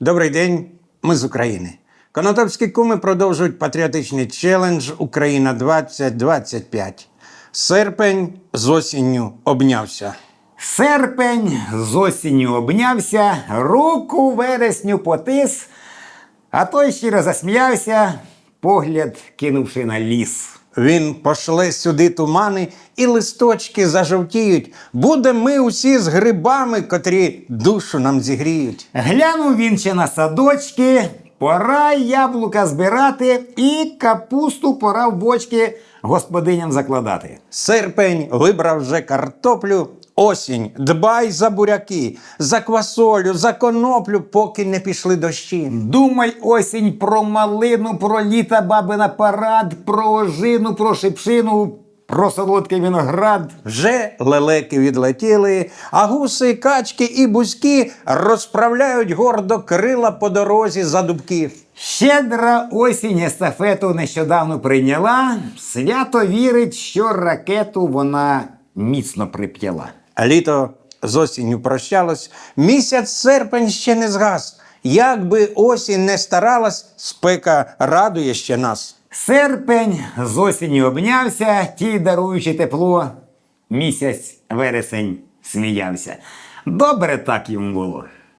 Добрий день, ми з України. Конотопські куми продовжують патріотичний челендж Україна 2025. Серпень з осінню обнявся. Серпень з осінню обнявся, руку вересню потис, а той щиро засміявся, погляд кинувши на ліс. Він пошле сюди тумани, і листочки зажовтіють. Буде ми усі з грибами, котрі душу нам зігріють. Глянув він ще на садочки, пора яблука збирати і капусту пора в бочки господиням закладати. Серпень вибрав вже картоплю. Осінь, дбай за буряки, за квасолю, за коноплю, поки не пішли дощі. Думай осінь про малину, про літа бабина парад, про ожину, про шипшину, про солодкий виноград. Вже лелеки відлетіли, а гуси, качки і бузьки розправляють гордо крила по дорозі за дубки. Щедра осінь естафету нещодавно прийняла. Свято вірить, що ракету вона міцно прип'яла. Літо з осінню прощалось, місяць серпень ще не згас. Як би осінь не старалась, спека радує ще нас. Серпень з осінню обнявся, ті, даруючи тепло, місяць вересень сміявся. Добре так йому було.